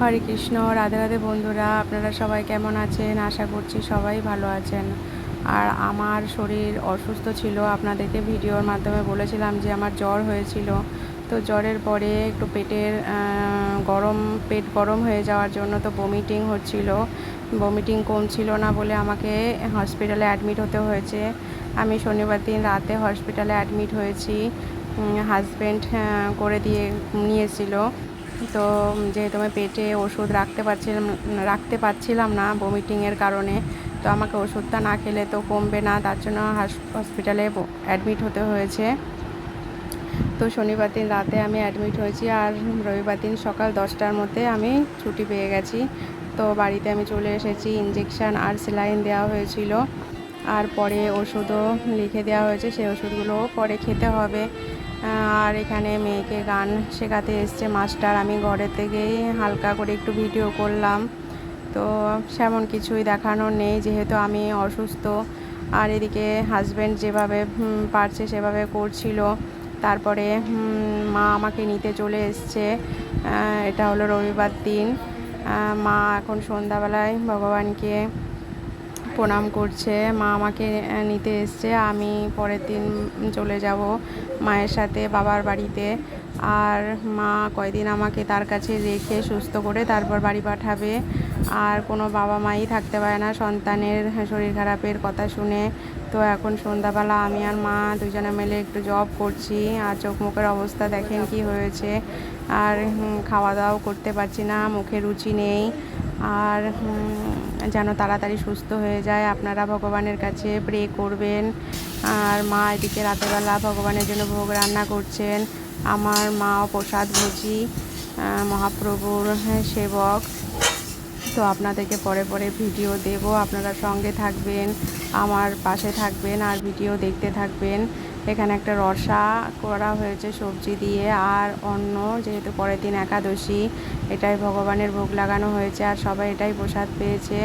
হরে কৃষ্ণ, রাধে রাধে বন্ধুরা, আপনারা সবাই কেমন আছেন? আশা করছি সবাই ভালো আছেন। আর আমার শরীর অসুস্থ ছিল, আপনাদেরকে ভিডিওর মাধ্যমে বলেছিলাম যে আমার জ্বর হয়েছিল। তো জ্বরের পরে একটু পেটের গরম, পেট গরম হয়ে যাওয়ার জন্য তো বমিটিং হচ্ছিল। বমিটিং কমছিল না বলে আমাকে হসপিটালে অ্যাডমিট হতে হয়েছে। আমি শনিবার দিন রাতে হসপিটালে অ্যাডমিট হয়েছি। হাজব্যান্ড করে দিয়ে নিয়েছিল। তো যেহেতু আমি পেটে ওষুধ রাখতে পারছিলাম রাখতে পারছিলাম না বমিটিংয়ের কারণে, তো আমাকে ওষুধটা না খেলে তো কমবে না, তার জন্য হসপিটালে অ্যাডমিট হতে হয়েছে। তো শনিবার দিন রাতে আমি অ্যাডমিট হয়েছি আর রবিবার দিন সকাল দশটার মধ্যে আমি ছুটি পেয়ে গেছি। তো বাড়িতে আমি চলে এসেছি ইঞ্জেকশান আর সেলাইন দেওয়া হয়েছিল। আর পরে ওষুধও লিখে দেওয়া হয়েছে, সেই ওষুধগুলোও পরে খেতে হবে। আর এখানে মেয়েকে গান শেখাতে এসছে মাস্টার। আমি ঘরে থেকেই হালকা করে একটু ভিডিও করলাম। তো সেমন কিছুই দেখানোর নেই, যেহেতু আমি অসুস্থ। আর এদিকে হাজব্যান্ড যেভাবে পারছে সেভাবে করছিল। তারপরে মা আমাকে নিতে চলে এসছে। এটা হলো রবিবার দিন। মা এখন সন্ধ্যাবেলায় ভগবানকে প্রণাম করছে, মা আমাকে নিতে এসছে, আমি পরের দিন চলে যাব মায়ের সাথে, বাবার বাড়িতে। আর মা কয়দিন আমাকে তার কাছে রেখে সুস্থ করে তারপর বাড়ি পাঠাবে। আর কোনো বাবা মাই থাকতে পারে না, সন্তানের শরীর খারাপের কথা শুনে। তো এখন সন্ধ্যাবেলা আমি আর মা দুজনে মিলে একটু জব করছি, আর চোখ মুখের অবস্থা দেখেন কি হয়েছে। আর খাওয়া দাওয়াও করতে পারছি না, মুখে রুচি নেই। আর যেন তাড়াতাড়ি সুস্থ হয়ে যায়। আপনারা ভগবানের কাছে প্রে করবেন। আর মা এদিকে রাতেরবেলা ভগবানের জন্য ভোগ রান্না করছেন। আমার মাও প্রসাদ ভুজি মহাপ্রভুর সেবক। তো আপনাদেরকে পরে পরে ভিডিও দেব। আপনারা সঙ্গে থাকবেন, আমার পাশে থাকবেন আর ভিডিও দেখতে থাকবেন। এখানে একটা রসা করা হয়েছে সবজি দিয়ে, আর অন্য যেহেতু পরের দিন একাদশী, এটাই ভগবানের ভোগ লাগানো হয়েছে, আর সবাই এটাই প্রসাদ পেয়েছে।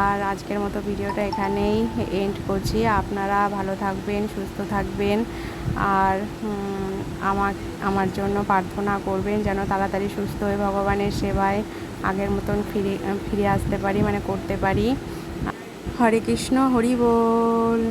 আর আজকের মতো ভিডিওটা এখানেই এন্ড করছি। আপনারা ভালো থাকবেন, সুস্থ থাকবেন, আর আমার আমার জন্য প্রার্থনা করবেন যেন তাড়াতাড়ি সুস্থ হয়ে ভগবানের সেবায় আগের মতন ফিরে ফিরে আসতে পারি মানে করতে পারি। হরে কৃষ্ণ, হরি বল।